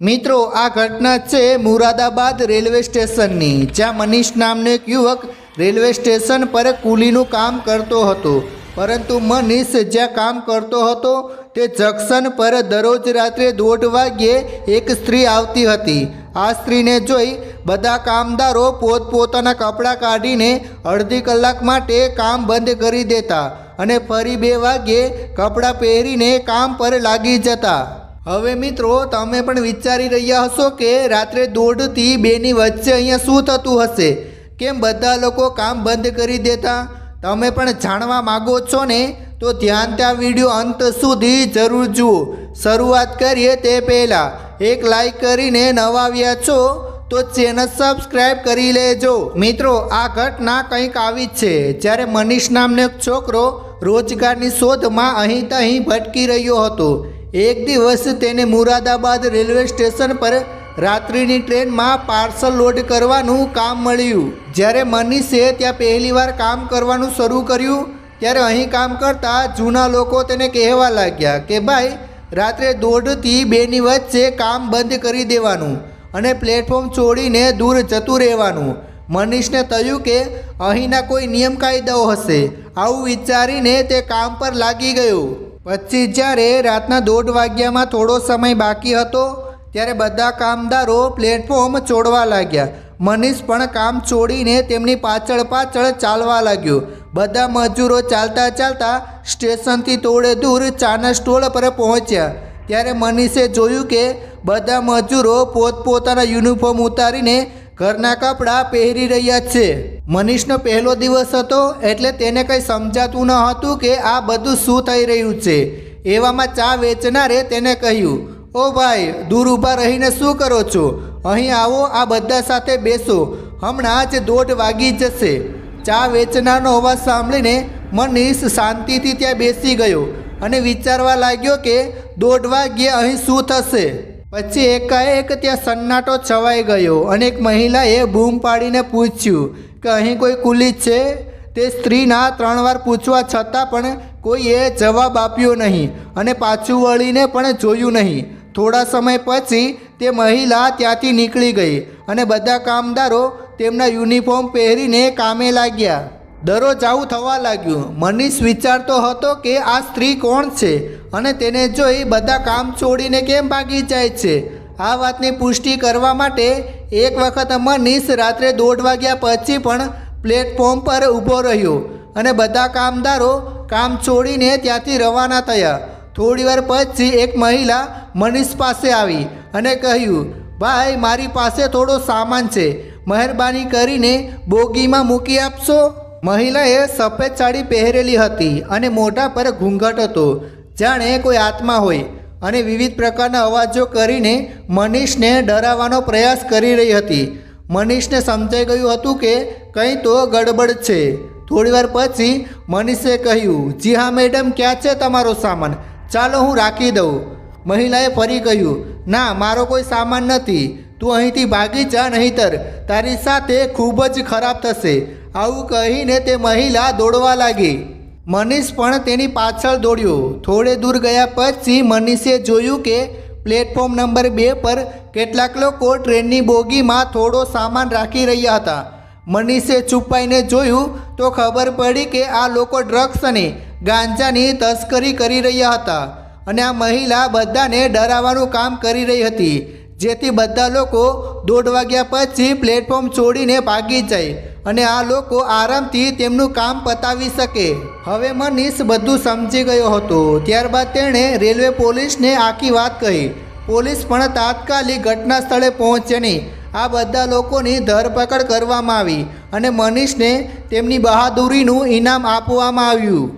મિત્રો, આ ઘટના છે મુરાદાબાદ રેલવે સ્ટેશનની, જ્યાં મનીષ નામનો એક યુવક રેલવે સ્ટેશન પર કુલીનું કામ કરતો હતો. પરંતુ મનીષ જ્યાં કામ કરતો હતો, તે જંકશન પર દરરોજ રાત્રે દોઢ વાગ્યે એક સ્ત્રી આવતી હતી. આ સ્ત્રીને જોઈ બધા કામદારો પોતપોતાના કપડાં કાઢીને અડધી કલાક માટે કામ બંધ કરી દેતા અને ફરી બે વાગ્યે કપડાં પહેરીને કામ પર લાગી જતા. હવે મિત્રો, તમે પણ વિચારી રહ્યા હશો કે રાત્રે દોઢથી બેની વચ્ચે અહીંયા શું થતું હશે? કેમ બધા લોકો કામ બંધ કરી દેતા? તમે પણ જાણવા માગો છો ને? તો ધ્યાન ત્યાં વીડિયો અંત સુધી જરૂર જુઓ. શરૂઆત કરીએ તે પહેલાં. એક લાઈક કરીને નવા છો તો ચેનલ સબસ્ક્રાઈબ કરી લેજો. મિત્રો, આ ઘટના કંઈક આવી જ છે. જ્યારે મનીષ નામનો છોકરો રોજગારની શોધમાં અહીં તહીં ભટકી રહ્યો હતો. એક દિવસ તેને મુરાદાબાદ રેલવે સ્ટેશન પર રાત્રિની ટ્રેનમાં પાર્સલ લોડ કરવાનું કામ મળ્યું. જ્યારે મનીષે ત્યાં પહેલીવાર કામ કરવાનું શરૂ કર્યું, ત્યારે અહીં કામ કરતા જૂના લોકો તેને કહેવા લાગ્યા કે, ભાઈ, રાત્રે દોઢથી બેની વચ્ચે કામ બંધ કરી દેવાનું અને પ્લેટફોર્મ છોડીને દૂર જતું રહેવાનું. મનીષને થયું કે, અહીંના કોઈ નિયમ કાયદાઓ હશે. આવું વિચારીને તે કામ પર લાગી ગયો. પછી જ્યારે રાતના દોઢ વાગ્યામાં થોડો સમય બાકી હતો, ત્યારે બધા કામદારો પ્લેટફોર્મ છોડવા લાગ્યા. મનીષ પણ કામ છોડીને તેમની પાછળ પાછળ ચાલવા લાગ્યો. બધા મજૂરો ચાલતા ચાલતા સ્ટેશનથી થોડે દૂર ચાના સ્ટોલ પર પહોંચ્યા. ત્યારે મનીષે જોયું કે બધા મજૂરો પોતપોતાના યુનિફોર્મ ઉતારીને ઘરના કપડાં પહેરી રહ્યા છે. મનીષનો પહેલો દિવસ હતો એટલે તેને કંઈ સમજાતું ન હતું કે આ બધું શું થઈ રહ્યું છે. એવામાં ચા વેચનારે તેને કહ્યું, ઓ ભાઈ, દૂર ઊભા રહીને શું કરો છો? અહીં આવો, આ બધા સાથે બેસો. હમણાં જ દોઢ વાગી જશે. ચા વેચનારનો અવાજ સાંભળીને મનીષ શાંતિથી ત્યાં બેસી ગયો અને વિચારવા લાગ્યો કે દોઢ વાગ્યે અહીં શું થશે? પછી એકાએક ત્યાં સન્નાટો છવાઈ ગયો. અને એક મહિલાએ બૂમ પાડીને પૂછ્યું કે અહીં કોઈ કુલી છે? તે સ્ત્રીના ત્રણ વાર પૂછવા છતાં પણ કોઈએ જવાબ આપ્યો નહીં અને પાછું વળીને પણ જોયું નહીં. થોડા સમય પછી તે મહિલા ત્યાંથી નીકળી ગઈ અને બધા કામદારો તેમના યુનિફોર્મ પહેરીને કામે લાગ્યા. દરરોજ આવું થવા લાગ્યું. મનીષ વિચારતો હતો કે આ સ્ત્રી કોણ છે અને તેને જોઈ બધા કામ છોડીને કેમ ભાગી જાય છે? આ વાતની પુષ્ટિ કરવા માટે એક વખત મનીષ રાત્રે દોઢ વાગ્યા પછી પણ પ્લેટફોર્મ પર ઊભો રહ્યો અને બધા કામદારો કામ છોડીને ત્યાંથી રવાના થયા. થોડીવાર પછી એક મહિલા મનીષ પાસે આવી અને કહ્યું, ભાઈ, મારી પાસે થોડો સામાન છે. મહેરબાની કરીને બોગીમાં મૂકી આપશો? મહિલાએ સફેદ સાડી પહેરેલી હતી અને મોઢા પર ઘૂંઘટ હતો. જાણે કોઈ આત્મા હોય. અને વિવિધ પ્રકારના અવાજો કરીને મનીષને ડરાવવાનો પ્રયાસ કરી રહી હતી. મનીષને સમજાઈ ગયું હતું કે કંઈ તો ગડબડ છે. થોડીવાર પછી મનીષે કહ્યું, જી હા, મેડમ, ક્યાં છે તમારો સામાન? ચાલો, હું રાખી દઉં. મહિલાએ ફરી કહ્યું, ના, મારો કોઈ સામાન નથી. તું અહીંથી ભાગી જા નહીતર. તારી સાથે ખૂબ જ ખરાબ થશે. આવું કહીને તે મહિલા દોડવા લાગી. મનીષ પણ તેની પાછળ દોડ્યો. થોડે દૂર ગયા પછી મનીષે જોયું કે પ્લેટફોર્મ નંબર બે પર કેટલાક લોકો ટ્રેનની બોગીમાં થોડો સામાન રાખી રહ્યા હતા. મનીષે છુપાઈને જોયું તો ખબર પડી કે આ લોકો ડ્રગ્સ અને ગાંજાની તસ્કરી કરી રહ્યા હતા અને આ મહિલા બધાને ડરાવવાનું કામ કરી રહી હતી. જેથી બધા લોકો દોઢ વાગ્યા પછી પ્લેટફોર્મ છોડીને ભાગી જાય. અને આ લોકો આરામથી તેમનું કામ પતાવી શકે. હવે મનીષ બધું સમજી ગયો હતો. ત્યારબાદ તેણે રેલવે પોલીસને આખી વાત કહી. પોલીસ પણ તાત્કાલિક ઘટના સ્થળે પહોંચીને. આ બધા લોકોની ધરપકડ કરવામાં આવી અને મનીષને તેમની બહાદુરીનું ઇનામ આપવામાં આવ્યું.